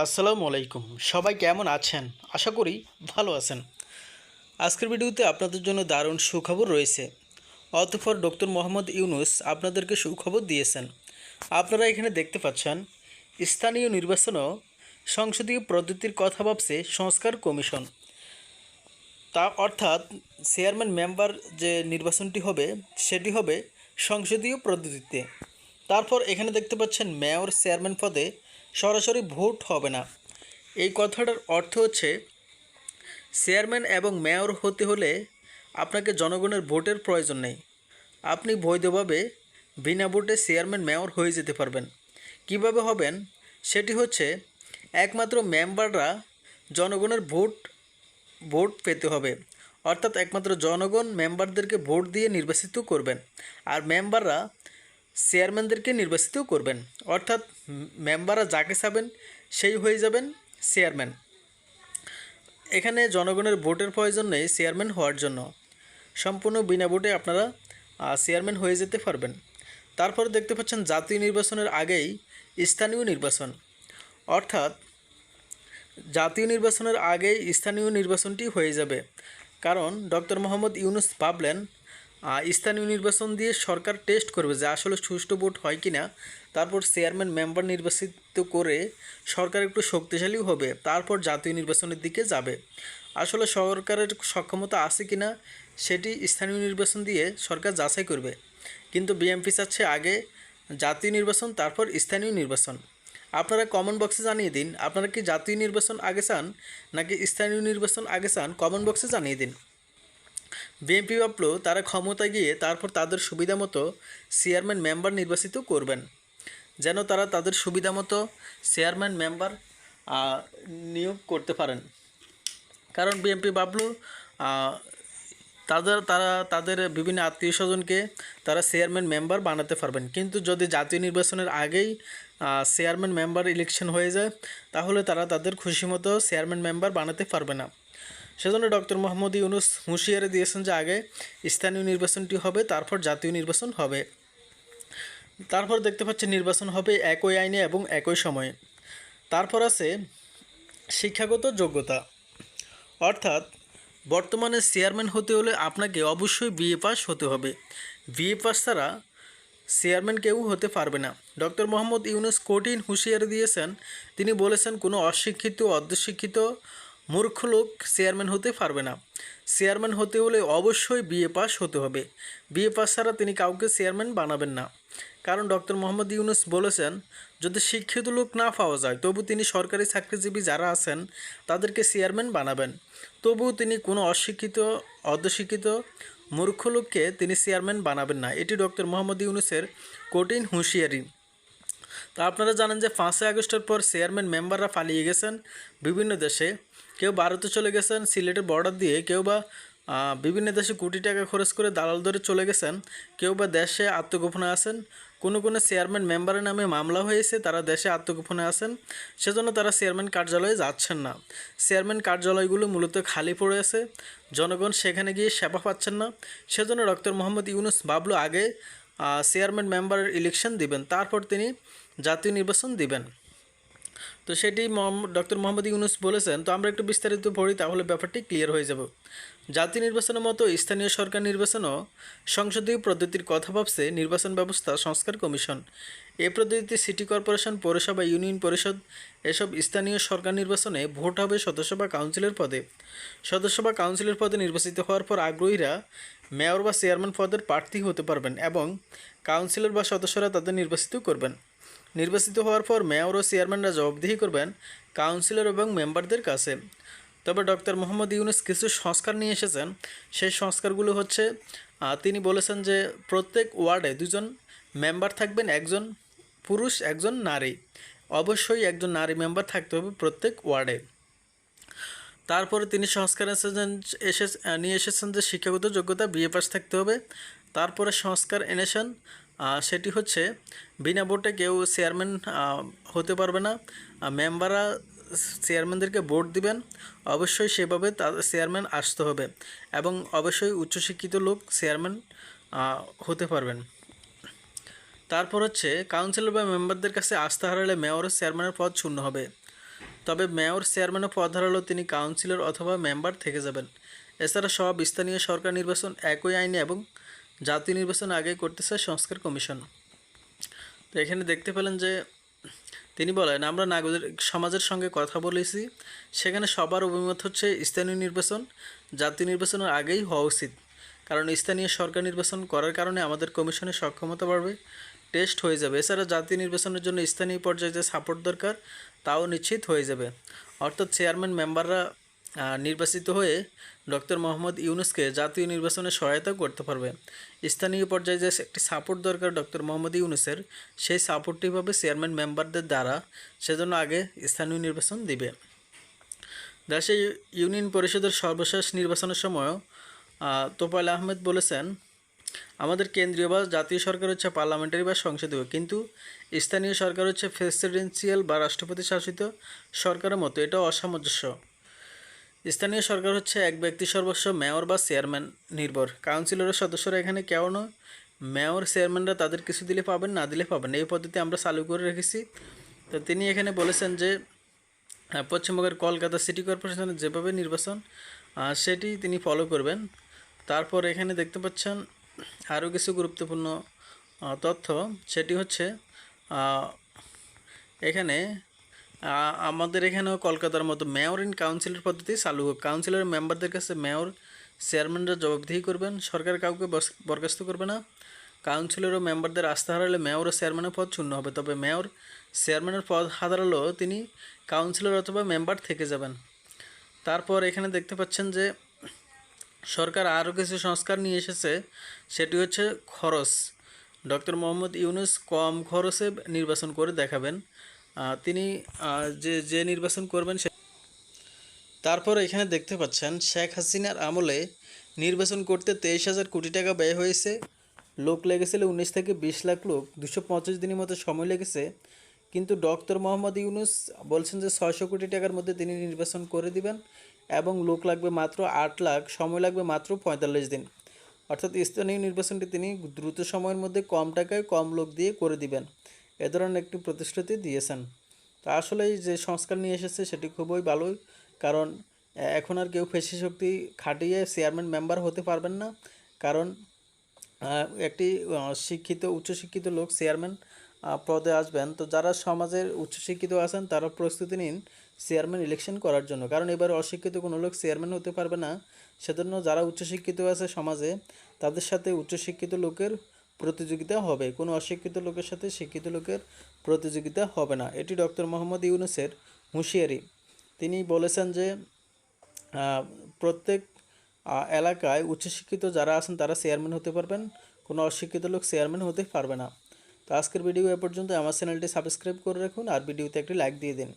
আসসালামু আলাইকুম। সবাই কেমন আছেন? আশা করি ভালো আছেন। আজকের ভিডিওতে আপনাদের জন্য দারুণ সুখবর রয়েছে। অতঃপর ডক্টর মোহাম্মদ ইউনুস আপনাদেরকে সুখবর দিয়েছেন। আপনারা এখানে দেখতে পাচ্ছেন, স্থানীয় নির্বাচনও সংসদীয় পদ্ধতির কথা ভাবছে সংস্কার কমিশন। তা অর্থাৎ চেয়ারম্যান মেম্বার যে নির্বাচনটি হবে, সেটি হবে সংসদীয় পদ্ধতিতে। তারপর এখানে দেখতে পাচ্ছেন, মেয়র চেয়ারম্যান পদে সরাসরি ভোট হবে না। এই কথাটার অর্থ হচ্ছে, চেয়ারম্যান এবং মেয়র হতে হলে আপনাকে জনগণের ভোটের প্রয়োজন নেই। আপনি বৈধভাবে বিনা ভোটে চেয়ারম্যান, মেয়র হয়ে যেতে পারবেন। কীভাবে হবেন? সেটি হচ্ছে, একমাত্র মেম্বাররা জনগণের ভোট ভোট পেতে হবে। অর্থাৎ একমাত্র জনগণ মেম্বারদেরকে ভোট দিয়ে নির্বাচিত করবেন। আর মেম্বাররা চেয়ারম্যানদেরকে নির্বাচিত করবেন। অর্থাৎ মেম্বাররা যাকে চাবেন, সেই হয়ে যাবেন চেয়ারম্যান। এখানে জনগণের ভোটের প্রয়োজন নেই চেয়ারম্যান হওয়ার জন্য। সম্পূর্ণ বিনা ভোটে আপনারা চেয়ারম্যান হয়ে যেতে পারবেন। তারপর দেখতে পাচ্ছেন জাতীয় নির্বাচনের আগেই স্থানীয় নির্বাচন। অর্থাৎ জাতীয় নির্বাচনের আগেই স্থানীয় নির্বাচনটি হয়ে যাবে। কারণ ডক্টর মোহাম্মদ ইউনুস ভাবলেন স্থানীয় নির্বাচন দিয়ে সরকার টেস্ট করবে যে আসলে সুষ্ঠু ভোট হয় কি না তারপর চেয়ারম্যান মেম্বার নির্বাচিত করে সরকার একটু শক্তিশালী হবে, তারপর জাতীয় নির্বাচনের দিকে যাবে। আসলে সরকারের সক্ষমতা আছে কি না সেটি স্থানীয় নির্বাচন দিয়ে সরকার যাচাই করবে। কিন্তু বিএমপি চাচ্ছে আগে জাতীয় নির্বাচন, তারপর স্থানীয় নির্বাচন। আপনারা কমেন্ট বক্সে জানিয়ে দিন, আপনারা কি জাতীয় নির্বাচন আগে চান, নাকি স্থানীয় নির্বাচন আগে চান কমেন্ট বক্সে জানিয়ে দিন। বিএনপি ভাবলো তারা ক্ষমতায় গিয়ে তারপর তাদের সুবিধা মতো চেয়ারম্যান মেম্বার নির্বাচিত করবেন। যেন তারা তাদের সুবিধা মতো চেয়ারম্যান মেম্বার নিয়োগ করতে পারেন। কারণ বিএনপি ভাবলো তাদের, তারা তাদের বিভিন্ন আত্মীয় স্বজনকে তারা চেয়ারম্যান মেম্বার বানাতে পারবেন। কিন্তু যদি জাতীয় নির্বাচনের আগেই চেয়ারম্যান মেম্বার ইলেকশন হয়ে যায়, তাহলে তারা তাদের খুশি মতো চেয়ারম্যান মেম্বার বানাতে পারবে না। সেজন্য ডক্টর মোহাম্মদ ইউনুস হুঁশিয়ারি দিয়েছেন যে আগে স্থানীয় নির্বাচনটি হবে, তারপর জাতীয় নির্বাচন হবে। তারপর দেখতে পাচ্ছি নির্বাচন হবে একই আইনে এবং একই সময়ে। তারপর আছে শিক্ষাগত যোগ্যতা। অর্থাৎ বর্তমানে চেয়ারম্যান হতে হলে আপনাকে অবশ্যই বিএ পাস হতে হবে। বিএ পাস ছাড়া চেয়ারম্যান কেউ হতে পারবে না। ডক্টর মোহাম্মদ ইউনুস কঠিন হুঁশিয়ারি দিয়েছেন। তিনি বলেছেন, কোনো অশিক্ষিত অর্ধশিক্ষিত মূর্খ লোক চেয়ারম্যান হতে পারবে না। চেয়ারম্যান হতে হলে অবশ্যই বিএ পাস হতে হবে। বিএ পাস ছাড়া তিনি কাউকে চেয়ারম্যান বানাবেন না। কারণ ডক্টর মোহাম্মদ ইউনুস বলেছেন, যদি শিক্ষিত লোক না পাওয়া যায়, তবু তিনি সরকারি চাকরিজীবী যারা আছেন, তাদেরকে চেয়ারম্যান বানাবেন। তবুও তিনি কোনো অশিক্ষিত অর্ধশিক্ষিত মূর্খ লোককে তিনি চেয়ারম্যান বানাবেন না। এটি ডক্টর মোহাম্মদ ইউনুসের কঠিন হুঁশিয়ারি। তা আপনারা জানেন যে পাঁচই আগস্টের পর চেয়ারম্যান মেম্বাররা পালিয়ে গেছেন বিভিন্ন দেশে। কেউ ভারতে চলে গেছেন, সিলেটের বর্ডার দিয়ে, কেউ বা বিভিন্ন দেশে কোটি টাকা খরচ করে দালাল ধরে চলে গেছেন, কেউ বা দেশে আত্মগোপনে আছেন। কোনো কোনো চেয়ারম্যান মেম্বারের নামে মামলা হয়েছে, তারা দেশে আত্মগোপনে আছেন, সেজন্য তারা চেয়ারম্যান কার্যালয়ে যাচ্ছেন না। চেয়ারম্যান কার্যালয়গুলো মূলত খালি পড়ে আছে, জনগণ সেখানে গিয়ে সেবা পাচ্ছেন না। সেজন্য ডক্টর মোহাম্মদ ইউনুস বাবলু আগে চেয়ারম্যান মেম্বারের ইলেকশন দিবেন, তারপর তিনি জাতীয় নির্বাচন দিবেন। তো সেটি ডক্টর মোহাম্মদ ইউনুস বলেছেন, তো আমরা একটু বিস্তারিত পড়ি, তাহলে ব্যাপারটি ক্লিয়ার হয়ে যাব। জাতীয় নির্বাচনের মতো স্থানীয় সরকার নির্বাচনও সংসদীয় পদ্ধতির কথা ভাবছে নির্বাচন ব্যবস্থা সংস্কার কমিশন। এ পদ্ধতিতে সিটি কর্পোরেশন, পৌরসভা, ইউনিয়ন পরিষদ, এসব স্থানীয় সরকার নির্বাচনে ভোট হবে সদস্য বা কাউন্সিলের পদে। সদস্য বা কাউন্সিলের পদে নির্বাচিত হওয়ার পর আগ্রহীরা মেয়র বা চেয়ারম্যান পদের প্রার্থী হতে পারবেন এবং কাউন্সিলর বা সদস্যরা তাদের নির্বাচিত করবেন। নির্বাচিত হওয়ার পর মেয়র ও চেয়ারম্যানরা জবাবদিহি করবেন কাউন্সিলর এবং মেম্বারদের কাছে। তবে ডক্টর মোহাম্মদ ইউনুস কিছু সংস্কার নিয়ে এসেছেন। সেই সংস্কারগুলো হচ্ছে তিনি বলেছেন যে প্রত্যেক ওয়ার্ডে দুজন মেম্বার থাকবেন, একজন পুরুষ, একজন নারী। অবশ্যই একজন নারী মেম্বার থাকতে হবে প্রত্যেক ওয়ার্ডে। তারপরে তিনি সংস্কার এসেছেন, এসে, নিয়ে এসেছেন যে শিক্ষাগত যোগ্যতা বিএ পাস থাকতে হবে। তারপরে সংস্কার এনেছেন সেটি হচ্ছে, বিনা ভোটে কেউ চেয়ারম্যান হতে পারবে না। মেম্বাররা চেয়ারম্যানদেরকে ভোট দিবেন। অবশ্যই সেভাবে চেয়ারম্যান আসতে হবে এবং অবশ্যই উচ্চশিক্ষিত লোক চেয়ারম্যান হতে পারবেন। তারপর হচ্ছে কাউন্সিলর বা মেম্বারদের কাছে আস্থা হারালে মেয়র চেয়ারম্যানের পদ শূন্য হবে। তবে মেয়র চেয়ারম্যান ও পদ হারালেও তিনি কাউন্সিলর অথবা মেম্বার থেকে যাবেন। এছাড়া সব স্থানীয় সরকার নির্বাচন একই আইনে এবং জাতীয় নির্বাচন আগে করতেছে সংস্কার কমিশন। তো এখানে দেখতে পেলেন যে তিনি বলেন, আমরা নাগরিক সমাজের সঙ্গে কথা বলেছি। সেখানে সবার অভিমত হচ্ছে স্থানীয় নির্বাচন। জাতীয় নির্বাচনের আগেই হওয়া উচিত। কারণ স্থানীয় সরকার নির্বাচন করার কারণে আমাদের কমিশনের সক্ষমতা বাড়বে, টেস্ট হয়ে যাবে। এছাড়া জাতীয় নির্বাচনের জন্য স্থানীয় পর্যায়ে যে সাপোর্ট দরকার, তাও নিশ্চিত হয়ে যাবে। অর্থাৎ চেয়ারম্যান মেম্বাররা নির্বাচিত হয়ে ডক্টর মোহাম্মদ ইউনুসকে জাতীয় নির্বাচনে সহায়তা করতে পারবে। স্থানীয় পর্যায়ে যে একটি সাপোর্ট দরকার ডক্টর মোহাম্মদ ইউনুসের, সেই সাপোর্টটি পাবে চেয়ারম্যান মেম্বারদের দ্বারা সেজন্য আগে স্থানীয় নির্বাচন দিবে। দেশে ইউনিয়ন পরিষদের সর্বশেষ নির্বাচনের সময়ও তোফায়েল আহমেদ বলেছেন, আমাদের কেন্দ্রীয় বা জাতীয় সরকার হচ্ছে পার্লামেন্টারি বা সংসদীয়, কিন্তু স্থানীয় সরকার হচ্ছে প্রেসিডেন্সিয়াল বা রাষ্ট্রপতি শাসিত সরকারের মতো এটা অসামঞ্জস্য। স্থানীয় সরকার হচ্ছে এক ব্যক্তি সর্বস্ব, মেয়র বা চেয়ারম্যান নির্ভর। কাউন্সিলরের সদস্যরা এখানে কেউ নয়। মেয়র, চেয়ারম্যানরা তাদের কিছু দিলে পাবেন, না দিলে পাবেন এই পদ্ধতি আমরা চালু করে রেখেছি। তো তিনি এখানে বলেছেন যে পশ্চিমবঙ্গের কলকাতা সিটি কর্পোরেশনের যেভাবে নির্বাচন সেটি তিনি ফলো করবেন। তারপর এখানে দেখতে পাচ্ছেন আরও কিছু গুরুত্বপূর্ণ তথ্য। সেটি হচ্ছে এখানে আমাদের এখানেও কলকাতার মতো মেয়র ইন কাউন্সিলের পদ্ধতি চালু হোক। কাউন্সিলের মেম্বারদের কাছে মেয়র চেয়ারম্যানরা জবাবদিহি করবেন, সরকার কাউকে বরখাস্ত করবে না। কাউন্সিলর ও মেম্বারদের আস্থা হারালে মেয়র ও চেয়ারম্যানের পদ শূন্য হবে। তবে মেয়র চেয়ারম্যানের পদ হারালেও তিনি কাউন্সিলর অথবা মেম্বার থেকে যাবেন। তারপর এখানে দেখতে পাচ্ছেন যে, সরকার আরও কিছু সংস্কার নিয়ে এসেছে। সেটি হচ্ছে খরচ। ডক্টর মোহাম্মদ ইউনুস কম খরচে নির্বাচন করে দেখাবেন। তিনি যে যে নির্বাচন করবেন সে তারপর এখানে দেখতে পাচ্ছেন শেখ হাসিনার আমলে নির্বাচন করতে তেইশ হাজার কোটি টাকা ব্যয় হয়েছে। লোক লেগেছিল উনিশ থেকে বিশ লাখ লোক, দুশো পঁচিশ দিনের মতো সময় লেগেছে। কিন্তু ডক্টর মোহাম্মদ ইউনুস বলছেন যে ছয়শো কোটি টাকার মধ্যে তিনি নির্বাচন করে দিবেন এবং লোক লাগবে মাত্র আট লাখ, সময় লাগবে মাত্র পঁয়তাল্লিশ দিন। অর্থাৎ স্থানীয় নির্বাচনটি তিনি দ্রুত সময়ের মধ্যে কম টাকায় কম লোক দিয়ে করে দিবেন। এ ধরনের একটি প্রতিশ্রুতি দিয়েছেন। তা আসলে যে সংস্কার নিয়ে এসেছে সেটি খুবই ভালোই কারণ এখন আর কেউ পেশি শক্তি খাটিয়ে চেয়ারম্যান মেম্বার হতে পারবেন না। কারণ একটি শিক্ষিত, উচ্চশিক্ষিত লোক চেয়ারম্যান পদে আসবেন। তো যারা সমাজের উচ্চশিক্ষিত আছেন, তারা প্রস্তুতি নিন চেয়ারম্যান ইলেকশন করার জন্য। কারণ এবার অশিক্ষিত কোনো লোক চেয়ারম্যান হতে পারবে না। সেজন্য যারা উচ্চশিক্ষিত আছে সমাজে, তাদের সাথে উচ্চশিক্ষিত লোকের প্রতিযোগিতা হবে। কোনো অশিক্ষিত লোকের সাথে শিক্ষিত লোকের প্রতিযোগিতা হবে না। এটি ডক্টর মোহাম্মদ ইউনুসের হুঁশিয়ারি। তিনি বলেছেন যে প্রত্যেক এলাকায় উচ্চশিক্ষিত যারা আছেন তারা চেয়ারম্যান হতে পারবেন। কোনো অশিক্ষিত লোক চেয়ারম্যান হতে পারবে না। তো আজকের ভিডিও এ পর্যন্ত। আমার চ্যানেলটি সাবস্ক্রাইব করে রাখুন আর ভিডিওতে একটি লাইক দিয়ে দিন।